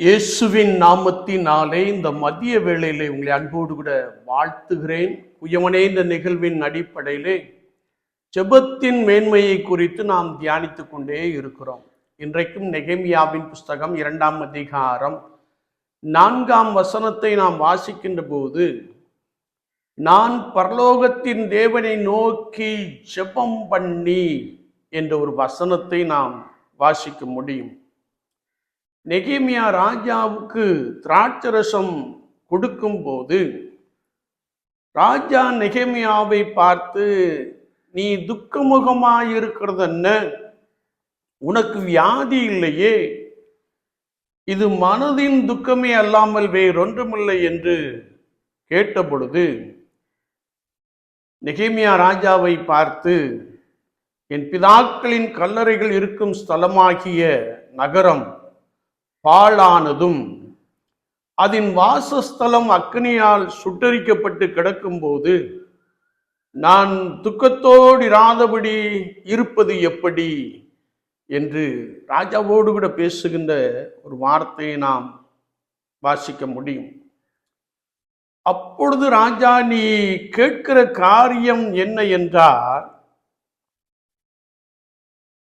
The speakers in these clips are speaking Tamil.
இயேசுவின் நாமத்தினாலே இந்த மதிய வேளையிலே உங்களை அன்போடு கூட வாழ்த்துகிறேன். குயவனே இந்த நிகழ்வின் அடிப்படையிலே ஜெபத்தின் மேன்மையை குறித்து நாம் தியானித்து கொண்டே இருக்கிறோம். இன்றைக்கும் நெகேமியாவின் புஸ்தகம் இரண்டாம் அதிகாரம் நான்காம் வசனத்தை நாம் வாசிக்கின்ற போது நான் பரலோகத்தின் தேவனை நோக்கி ஜெபம் பண்ணி என்ற ஒரு வசனத்தை நாம் வாசிக்க முடியும். நெகிமியா ராஜாவுக்கு திராட்சரசம் கொடுக்கும்போது ராஜா நெகேமியாவை பார்த்து நீ துக்கமுகமாயிருக்கிறது என்ன உனக்கு வியாதி இல்லையே? இது மனதின் துக்கமே அல்லாமல் வேறொன்றுமில்லை என்று கேட்டபொழுது நெகேமியா ராஜாவை பார்த்து என் பிதாக்களின் கல்லறைகள் இருக்கும் ஸ்தலமாகிய நகரம் பாழானதும். அதன் வாசஸ்தலம் அக்னியால் சுட்டரிக்கப்பட்டு கிடக்கும்போது நான் துக்கத்தோடு இராதபடி இருப்பது எப்படி? என்று ராஜாவோடு கூட பேசுகின்ற ஒரு வார்த்தையை நாம் வாசிக்க முடியும். அப்பொழுது ராஜா நீ கேட்கிற காரியம் என்ன என்றால்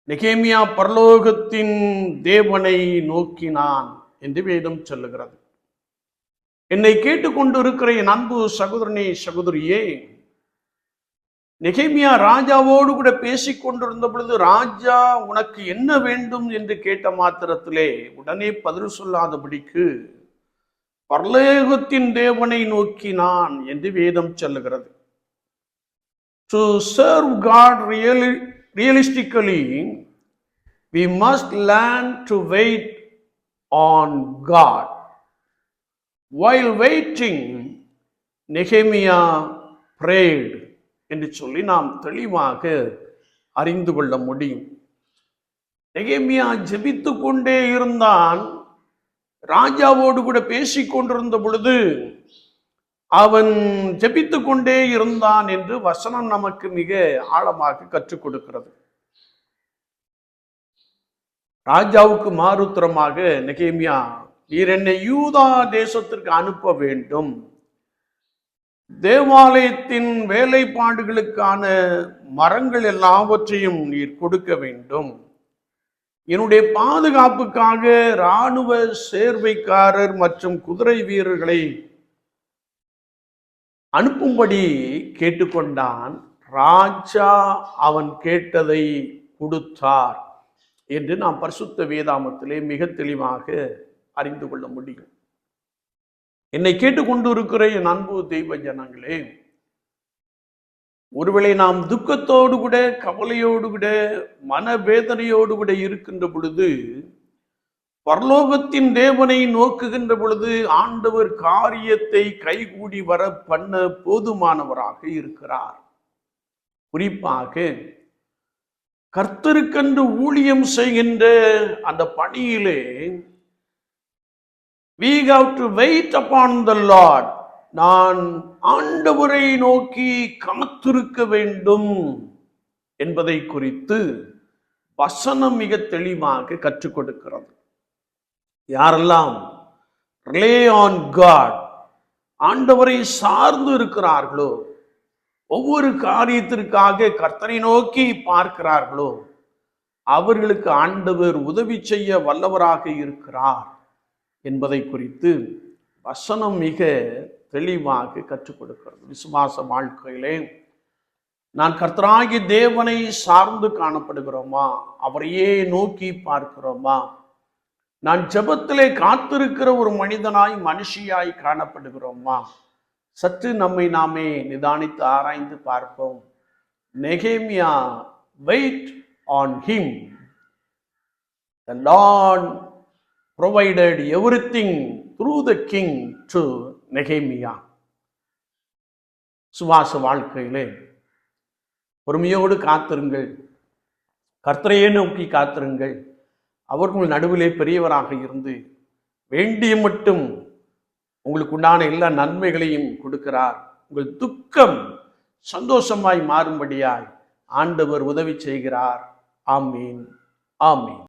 நெகேமியா பரலோகத்தின் தேவனை நோக்கினான் என்று வேதம் சொல்லுகிறது. என்னை கேட்டுக்கொண்டு இருக்கிற என் அன்பு சகோதரனே சகோதரியே நெகேமியா ராஜாவோடு கூட பேசிக் கொண்டிருந்த பொழுது ராஜா உனக்கு என்ன வேண்டும் என்று கேட்ட மாத்திரத்திலே உடனே பதில் சொல்லாதபடிக்கு பரலோகத்தின் தேவனை நோக்கினான் என்று வேதம் சொல்லுகிறது. To serve God really realistically, we must learn to wait on God. While waiting, Nehemiah prayed என்று சொல்லி நாம் தெளிவாக அறிந்து கொள்ள முடியும் நெகேமியா ஜெபித்து கொண்டே இருந்தான் ராஜாவோடு கூட பேசிக் கொண்டிருந்த பொழுது அவன் ஜெபித்து கொண்டே இருந்தான் என்று வசனம் நமக்கு மிக ஆழமாக கற்றுக் கொடுக்கிறது. ராஜாவுக்கு மாறுத்திரமாக நெகேமியா நீர் என்னை யூதா தேசத்திற்கு அனுப்ப வேண்டும். தேவாலயத்தின் வேலைப்பாடுகளுக்கான மரங்கள் எல்லாவற்றையும் நீர் கொடுக்க வேண்டும். என்னுடைய பாதுகாப்புக்காக இராணுவ சேர்வைக்காரர் மற்றும் குதிரை வீரர்களை அனுப்பும்படி கேட்டுக்கொண்டான். ராஜா அவன் கேட்டதை கொடுத்தார் என்று நாம் பரிசுத்த வேதாமத்திலே மிக தெளிவாக அறிந்து கொள்ள முடியும். என்னை கேட்டுக்கொண்டு இருக்கிற என் அன்பு தெய்வ ஜனங்களே ஒருவேளை நாம் துக்கத்தோடு கூட கவலையோடு கூட மனவேதனையோடு கூட இருக்கின்ற பொழுது பரலோகத்தின் தேவனை நோக்குகின்ற பொழுது ஆண்டவர் காரியத்தை கைகூடி வர பண்ண போதுமானவராக இருக்கிறார். குறிப்பாக கர்த்தருக்கென்று ஊழியம் செய்கின்ற அந்த பணியிலே we have to wait upon the lord. நான் ஆண்டவரை நோக்கி காத்திருக்க வேண்டும் என்பதை குறித்து வசனம் மிக தெளிவாக கற்றுக் கொடுக்கிறது. யாரெல்லாம் ரிலே ஆன் காட் ஆண்டவரை சார்ந்து இருக்கிறார்களோ ஒவ்வொரு காரியத்திற்காக கர்த்தரை நோக்கி பார்க்கிறார்களோ அவர்களுக்கு ஆண்டவர் உதவி செய்ய வல்லவராக இருக்கிறார் என்பதை குறித்து வசனம் மிக தெளிவாக கற்றுக் கொடுக்கிறது. விசுவாச வாழ்க்கையிலே நான் கர்த்தராகி தேவனை சார்ந்து காணப்படுகிறோமா? அவரையே நோக்கி பார்க்கிறோமா? நான் ஜபத்திலே காத்திருக்கிற ஒரு மனிதனாய் மனுஷியாய் காணப்படுகிறோமா? சற்று நம்மை நாமே நிதானித்து ஆராய்ந்து பார்ப்போம். நெகேமியா wait on him. The Lord provided every thing through the king to நெகேமியா. சுவாச வாழ்க்கையிலே பொறுமையோடு காத்திருங்கள். கர்த்தரையே நோக்கி காத்திருங்கள். அவர்கள் நடுவிலே பெரியவராக இருந்து வேண்டிய மட்டும் உங்களுக்கு உண்டான எல்லா நன்மைகளையும் கொடுக்கிறார். உங்கள் துக்கம் சந்தோஷமாய் மாறும்படியாய் ஆண்டவர் உதவி செய்கிறார். ஆமீன். ஆமீன்.